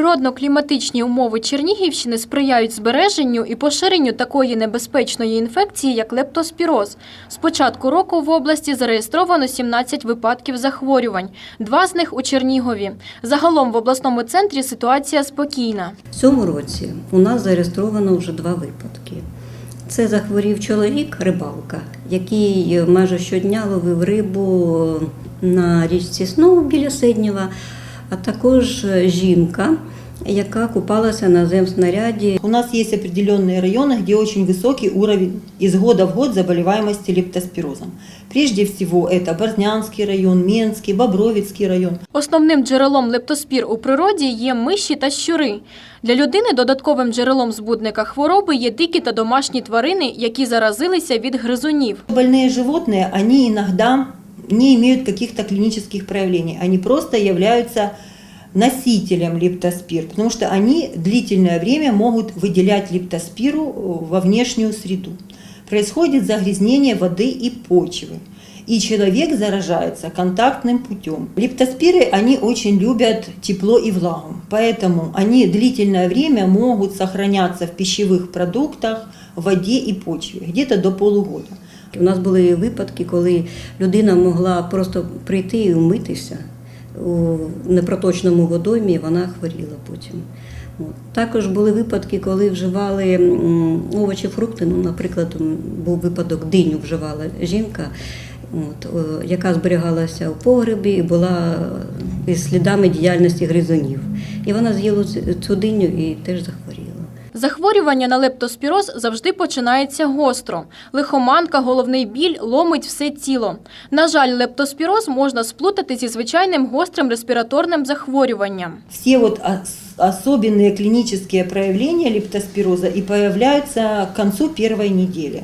Природно-кліматичні умови Чернігівщини сприяють збереженню і поширенню такої небезпечної інфекції, як лептоспіроз. З початку року в області зареєстровано 17 випадків захворювань, два з них у Чернігові. Загалом в обласному центрі ситуація спокійна. В цьому році у нас зареєстровано вже два випадки. Це захворів чоловік, рибалка, який майже щодня ловив рибу на річці Сноу біля Седнєва, а також жінка, яка купалася на земснаряді У нас есть определенные районы, где очень высокий уровень из года в год заболеваемости лептоспирозом. Прежде всего это Борзнянский район, Менский, Бобровицкий район. Основним джерелом лептоспір у природі є миші та щури. Для людини додатковим джерелом збудника хвороби є дикі та домашні тварини, які заразилися від гризунів. Больные животные, они иногда не имеют каких-то клинических проявлений, они просто являются носителем лептоспир, потому что они длительное время могут выделять лептоспиру во внешнюю среду. Происходит загрязнение воды и почвы. И человек заражается контактным путем. Лептоспиры, они очень любят тепло и влагу, поэтому они длительное время могут сохраняться в пищевых продуктах, в воде и почве, где-то до полугода. У нас були випадки, коли людина могла просто прийти і умитися у непроточному водоймі, вона хворіла потім. Також були випадки, коли вживали овочі, фрукти. Ну, наприклад, був випадок диню вживала жінка, от, е, яка зберігалася у погребі і була із слідами діяльності гризунів. І вона з'їла цю диню і теж захворіла. Захворювання на лептоспіроз завжди починається гостро. Лихоманка, головний біль ломить все тіло. На жаль, лептоспіроз можна сплутати зі звичайним гострим респіраторним захворюванням. все вот ос- особенные клинические проявления лептоспироза и появляются к концу первой недели.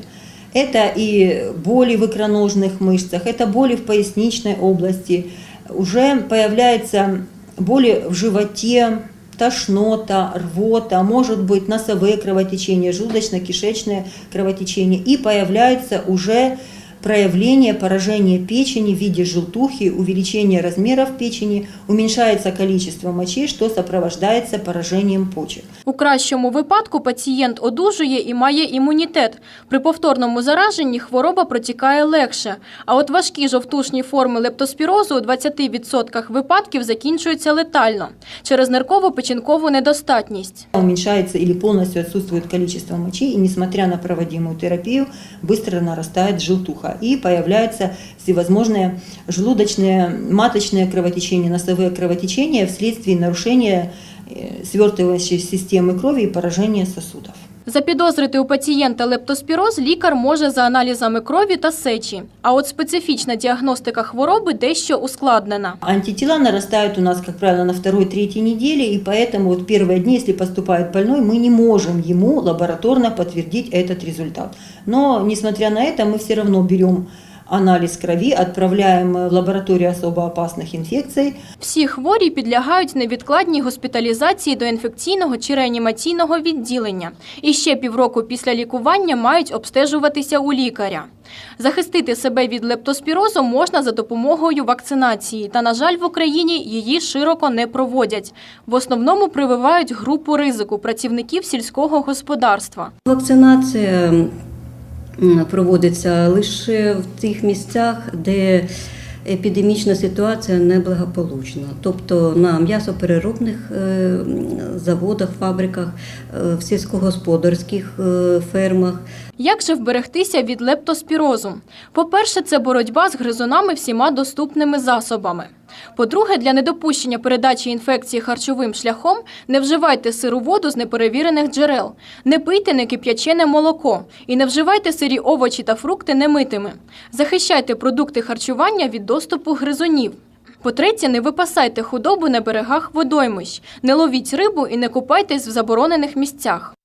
Это и боли в икроножных мышцах, это боли в поясничной области, уже появляются боли в животе, тошнота, рвота, может быть носовые кровотечения, желудочно-кишечное кровотечение, и появляются уже проявление поражения печени в виде желтухи, увеличение размеров печени, уменьшается количество мочи, что сопровождается поражением почек. У кращому випадку пацієнт одужує і має імунітет. При повторному зараженні хвороба протікає легше. А от важкі жовтушні форми лептоспірозу у 20% випадків закінчуються летально через нирково-печінкову недостатність. Уменьшается или полностью отсутствует количество мочи, и несмотря на проводимую терапию, быстро нарастает желтуха. И появляются всевозможные желудочные, маточные кровотечения, носовые кровотечения вследствие нарушения э, свертывающей системы крови и поражения сосудов. Запідозрити у пацієнта лептоспіроз лікар може за аналізами крові та сечі. А от специфічна діагностика хвороби дещо ускладнена. Антитела нарастают у нас, как правило, на второй-третьей неделе, и поэтому вот первые дни, если поступает больной, мы не можем ему лабораторно подтвердить этот результат. Но, несмотря на это, мы все равно берем анализ крови, отправляем в лабораторию особо опасных инфекций, Всі хворі підлягають невідкладній госпіталізації до інфекційного чи реанімаційного відділення. І ще півроку після лікування мають обстежуватися у лікаря. Захистити себе від лептоспірозу можна за допомогою вакцинації, та, на жаль, в Україні її широко не проводять. В основному прививають групу ризику працівників сільського господарства. Вакцинація проводиться лише в тих місцях, де епідемічна ситуація неблагополучна, тобто на м'ясопереробних е, заводах, фабриках, е, в сільськогосподарських е, фермах. Як же вберегтися від лептоспірозу? По-перше, це боротьба з гризунами всіма доступними засобами. По-друге, для недопущення передачі інфекції харчовим шляхом не вживайте сиру воду з неперевірених джерел, не пийте некип'ячене молоко і не вживайте сирі овочі та фрукти немитими. Захищайте продукти харчування від доступу гризунів. По-третє, не випасайте худобу на берегах водоймищ, не ловіть рибу і не купайтесь в заборонених місцях.